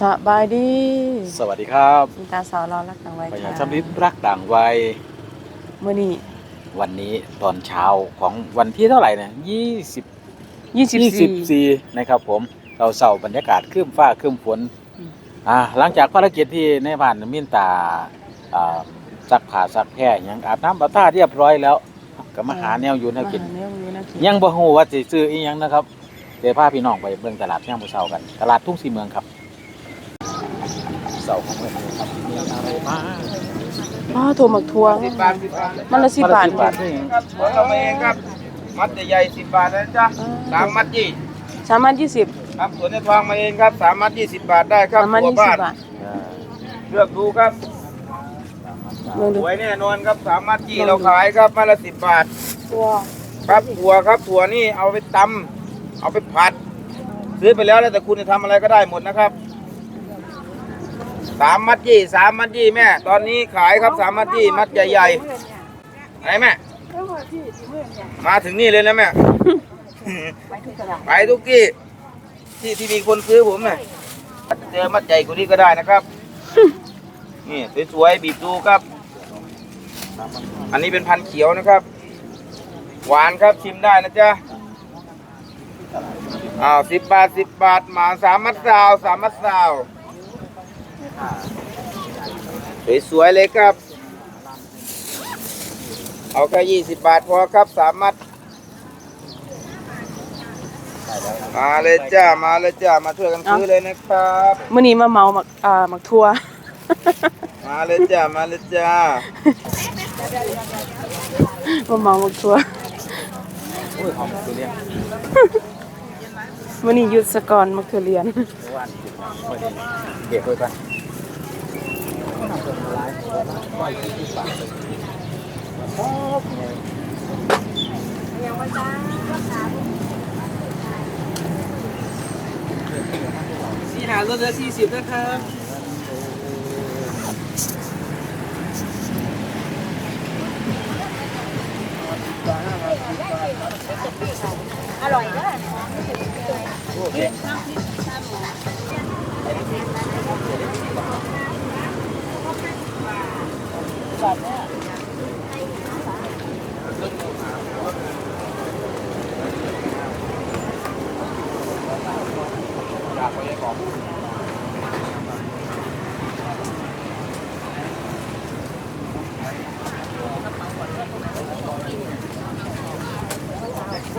สบายดี สวัสดีครับคุณตาสาวเรารักต่างวัยพยาค่ะชำริดรักต่างวัย มื้อนี้วันนี้ตอนเช้าของวันที่เท่าไหร่เนี่ยยี่สิบ24สี่นะครับผม เราเสาบรรยากาศครึ้มฟ้าครึ้มฝน อืม อ่า หลังจากภารกิจที่ในบ้านมินตา อ่าซักผ้าซักแพร่หยังอาบน้ำอาบท่าเรียบร้อยแล้วก็มาหาแนวอยู่แนวกินมาหาแนวอยู่แนวกินยังบ่ฮู้ว่าสิซื้ออีหยังนะครับเดี๋ยวพาพี่น้องไปเบิ่งตลาดย่างมื้อเช้ากัน ตลาดทุ่งสีเมืองครับเสาของเมืองครับมีอะไรบ้างอ๋อถั่วหมักทั่วสิบบาทสิบบาทมันละ10บาทสิบบาทนี่ครับหัวเราเองครับ มัดใหญ่ๆสิบบาทนะจ๊ะสามมัดยี่สามารถยี่สิบครับสวนในทองมาเองครับสามมัดยี่สิบบาทได้ครับสามารถหัวยี่สิบ้าบนบาทเลือกดูครับเมืองสดูวยแน่นอนครับสามมัดยี่เราขายครับมัดละสิบบาททั่วครับถั่วครับถั่วนี่เอาไปตำเอาไปผัด ซื้อไปแล้วแล้วแต่คุณจะทำอะไรก็ได้หมดนะครับ สามมัดยี่สามมัดยี่แม่ ตอนนี้ขายครับสามมัดยี่มัดใหญ่ๆไหนแม่ มาถึงนี่เลยนะแม่ ไปทุกที่ ที่ที่มีคนซื้อผมเนี่ยเจอมัดใหญ่กว่านี้ก็ได้นะครับนี่สวยๆบีบดูครับ อันนี้เป็นพันธุ์เขียวนะครับ หวานครับชิมได้นะจ๊ะอ้าวสิบบาทสิบบาทหมาสามมัดซาวสามมัดซาว สวยๆเลยครับ เอาแค่ยี่สิบบาทพอครับสามมัด มาเลยจ้า มาเลยจ้า มาช่วยกันซื้อเลยนะครับมื้อนี้มาเมาหมักอ่าหมักทั่ว มาเลยจ้า มาเลยจ้า มาเมาหมักทั่วโอ้ยหอมตัวเลี้ยงมื้อนี้หยุดสะก่อนมักทุเรียนเมื่อวาน ไม่ได้เก็บไว้ก่อนสี่หาลดเหลือสี่สิบนะครับนี่เบัตรเนี่ยอยากไปยังบอก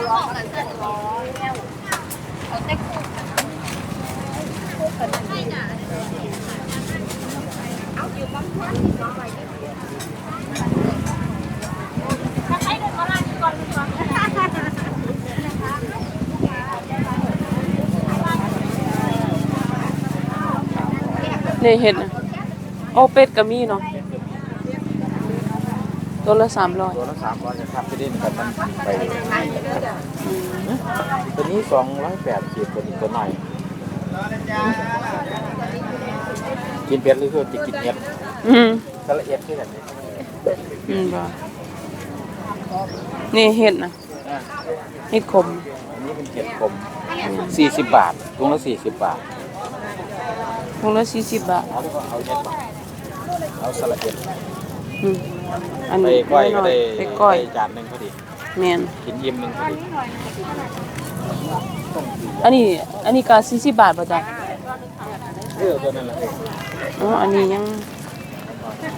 ร้อยเจ็ดร้อยเอาเต็กคู่กันคู่กันใช่น่ะ นี่เห็ดนะโอเป็ดก็มีเนาะตัวละ300ตัวละสามร้อยจะทับไปได้นกับมันไปตัวนี้สองร้อยแปดสิบตัวนี้ตัวหน่อย กินเผ็ดหรือคือจะกินเห็ดอืมสละเอียดที่แบบนี้อืมบ่นี่เห็ดน่ะอะเห็ดขมอันนี้เป็นเห็ดขมสี่สิบบาทถุงละสี่สิบบาทถุงละ40บาทเอาดีกว่าเอาเห็ดก่อนเอาสละเอียดอืมอันไปนี้ก้อยก็น้ได้ๆไปก้อยจานหนึ่งพอดีแม่นกินอิ่มหนึ่งพอดีอันนี้ อันนี้ก็40บาทบ่จ๊ะ เออตัวนั้นแหละอ๋ออันนี้ยัง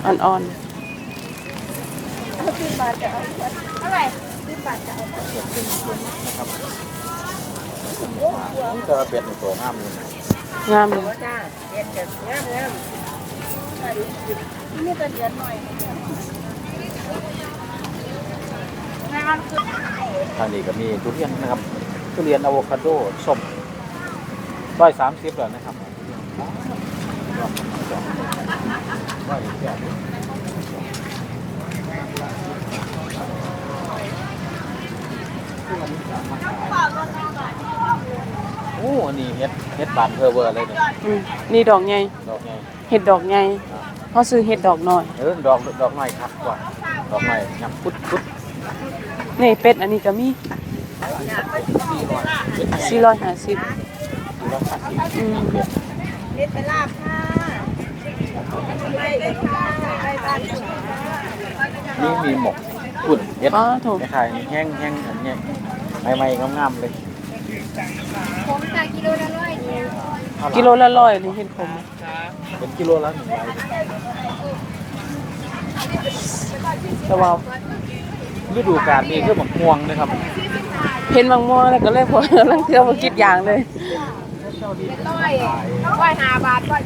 อ่อนนี่จะเป็นตัวงามเลยนะๆงามเลยทางนี้ก็มีทุเรียนนะครับทุเรียนอะโวคาโดส้มร้อยสามสิบแล้วนะครับร้อยแปด โอ้อันนี้เฮ็ดเฮ็ดบานเพอเวอร์เลยเนี่ยอืมนี่ดอกใหญ่ดอกไงเห็ดดอกใหญ่เขาซื้อเห็ดดอกน้อย เออดอกดอกหน่อยครับกว่าดอกหน่อยยำพุดพุดนี่เป็ดอันนี้ก็มีสี่ร้อยเฮ็ดไง450สี่ร้อยห้าสิบอืม เป็ดเม็ดไปลาบค่ะไปเลยค่ะไปบ้านสวนนี่มีหมกกุ่นเฮ็ดอ๋อถูก คล้ายๆแห้งแห้งอันเนี้ยใหม่ๆงามๆเลยผมจ่ายกิโลละร้อยเดียวเท่าไหร่กิโลละร้อยนี่เห็นผมเป็นกิโลละหนึ่งร้อยแต่ว่าฤดูกาลนี้คือหมกม่วงนะครับ เห็นบางม่วงแล้วก็เลยพอลังเทื่อมาคิดอย่างเลย ร้อยร้อยห้าบาทร้อย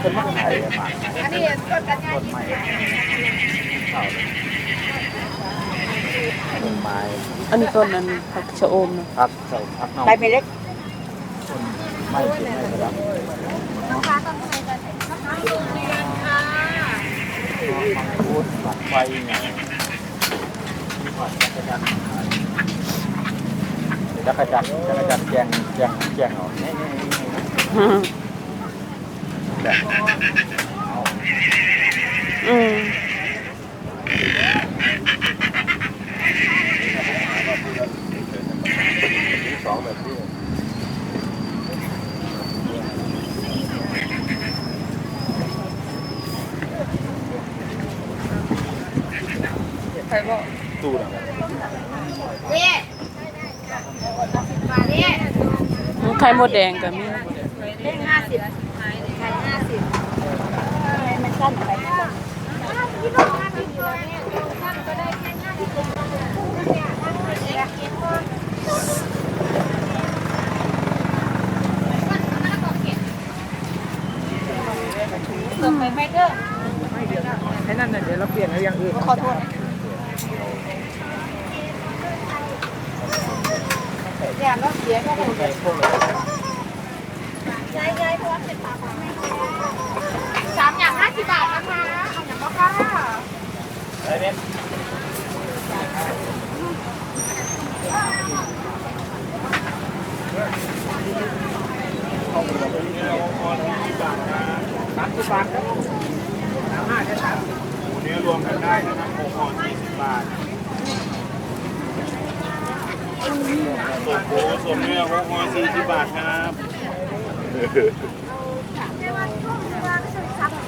เป็นมะไข่อะมาอันนี้ต้นกันยาต้นยี่ไม้สิบเข่าเลยต้นไม้อันนี้ต้นนั้นผักชะอมนะพักเสาพักเน่าใบเมล็ดต้นไม้กินไม้กระดับราคาต้นไม้กันราคาต้นไม้กันค่ะมังคุดปัดไฟไงมีผัดจักรจันทร์ จักรจันทร์จักรจันทร์แจงแจงแจงเอาเนี่นี่นี่แบบอืมสองแบบนี้ตู้นะ นี่มานี่ ไข่มดแดงก็มีเลขห้าสิบขายห้าสิบมันสั้นไปกิโลห้าสิบตัวเนี่ยท่านก็ได้แค่ห้าสิบตัวเนี่ยส่งไปไม่เด้อให้นั่นน่ะเดี๋ยวเราเปลี่ยนเอาอย่างอื่นขอโทษแย่แล้วเสียก็เลยใส่พวกเลยย้าย ย้ายเพราะว่าเป็นปลาของแม่สามอย่างห้าสิบบาทนะคะเอาอย่างก็ค่ะไอ้เนี่ยเนื้อรวมกันได้นะครับโคคอน20บาทส่วนโคส่วนเนื้อโคคอน40บาทครับ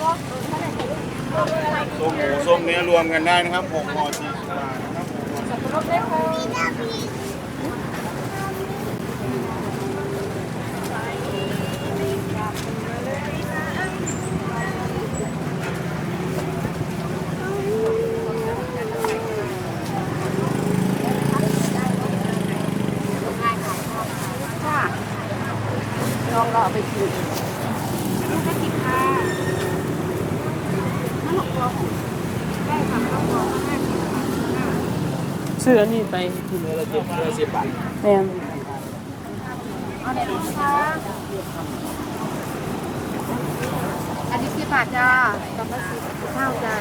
ส้มหมูส้มเนื้อรวมกันได้นะครับโคคอน40บาทนะครับลองเราเอาไปกินลูกก็กินค่ะ ซื้ออันนี้ไปเนื้อละเจ็ดเนื้อสิบบาทแม่นเอาไหนดีคะอันนี้สิบบาทจ้ากับละสิบข้าวจ้า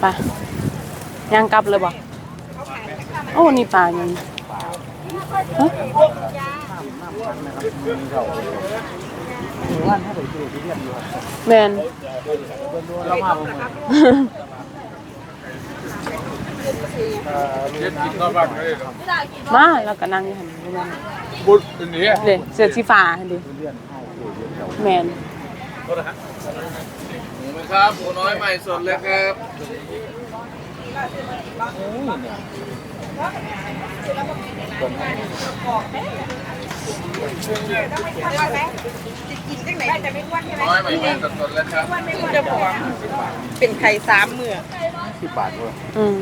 ไปย่างกลับเลยบ่โอ้นี่ปลาอย่างนี้ แม่นเรามาประมาณเจ็ดกินข้าวบ้านเลยครับมาแล้วก็นั่งอยู่หั่นอยู่นั่นบุญอันนี้เด้เสื้อสีฟ้าหั่นดิเรียนเข้าอยู่เรียน แถวแม่นหมูไหมครับหมูน้อยใหม่สดเลยครับน้อยใหม่สดสดเลยครับจะบอกเป็นไข่สามเมือสิบบาทด้วยอืม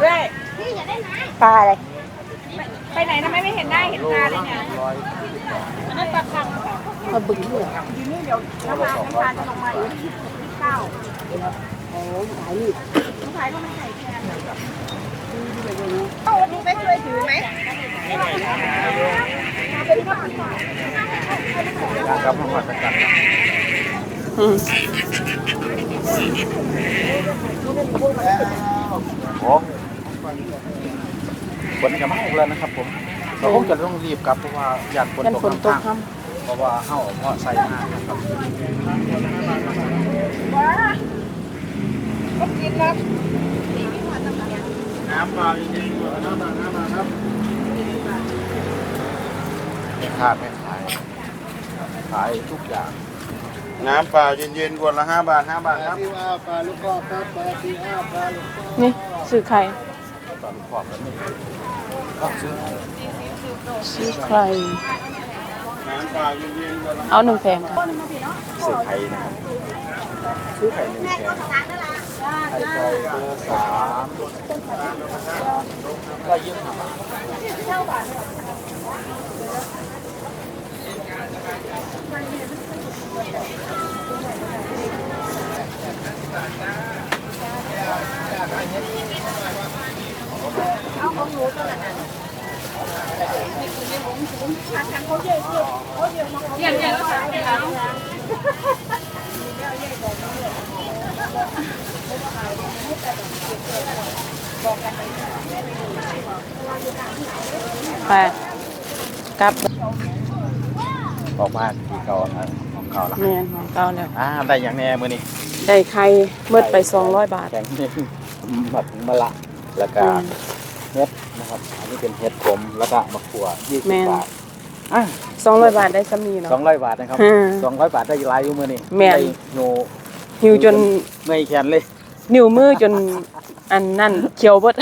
เว้ยปลาอะไรไปไหนทำไมไม่เห็นหน้าเห็นตาเลยเนี่ยอันนั้นปลาคังปลาบึกด้วยอยู่นี่เดี๋ยวน้ำปลาน้ำปลาจะลงมาอีกเก้าโอ้ยขายนี่ขายก็ไม่ขายแค่เอาวันนี้ไปช่วยถือไหม การรับรางวัลประกันอืมโอ้ฝนจะมาอีกแล้วนะครับผม เราคงจะต้องรีบกลับเพราะว่าอยากฝนยันตกฝนตกข้างค่ๆเพราะว่าเฮาเพราะใส่มากนะครับก็กินแล้วำำเปล่าเย็นๆขวดละห้าบาทห้าบาทครับ แม่ค้าแม่ขาย ขายทุกอย่าง น้ำเปล่าเย็นๆขวดละห้าบาทห้าบาทครับนี่ซื้อไข่ตอนขอบกันนี่ก็ซื้อซื้อไข่น้ำเปล่าเย็นๆขวดละเอาหนึ่งแพงค่ะซื้อไข่นะครับซื้อไข่หนึ่งแกงไข่ไก่เบอร์สามก็ยี่สิบบาท ไปกลับออกมาที่เก่านะของเก่าละแม่นของเก่าแล้วอ่าได้อย่างแน่มือนี่ได้ไข่เมื่อไป200บาทแกงนี่หมักมะละแล้วก็อืมเห็ดนะครับ อันนี้เป็นเห็ดขมแล้วก็มะขั่วยี่สิบแม่นบาทอะ200บาทได้ซ้ำนี้เนาะสองร้อยบาทนะครับอืมสองร้อยบาทได้หลายอยู่มือนี่แม่นได้โน หิวจนเมื่อยแขนเลย นิ้วมือจนอันนั่นเขียวเบิด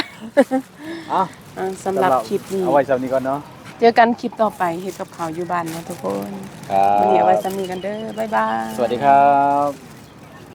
เอ้าอ่าสำหรับคลิปนี้ เอาไว้สำนี้ก่อนเนาะเจอกันคลิปต่อไปเฮ็ดกับข้าวอยู่บ้านนะทุกคนครัวันนี้เอาไว้บสำนี้กันเด้อบ๊ายบาย สวัสดีครับ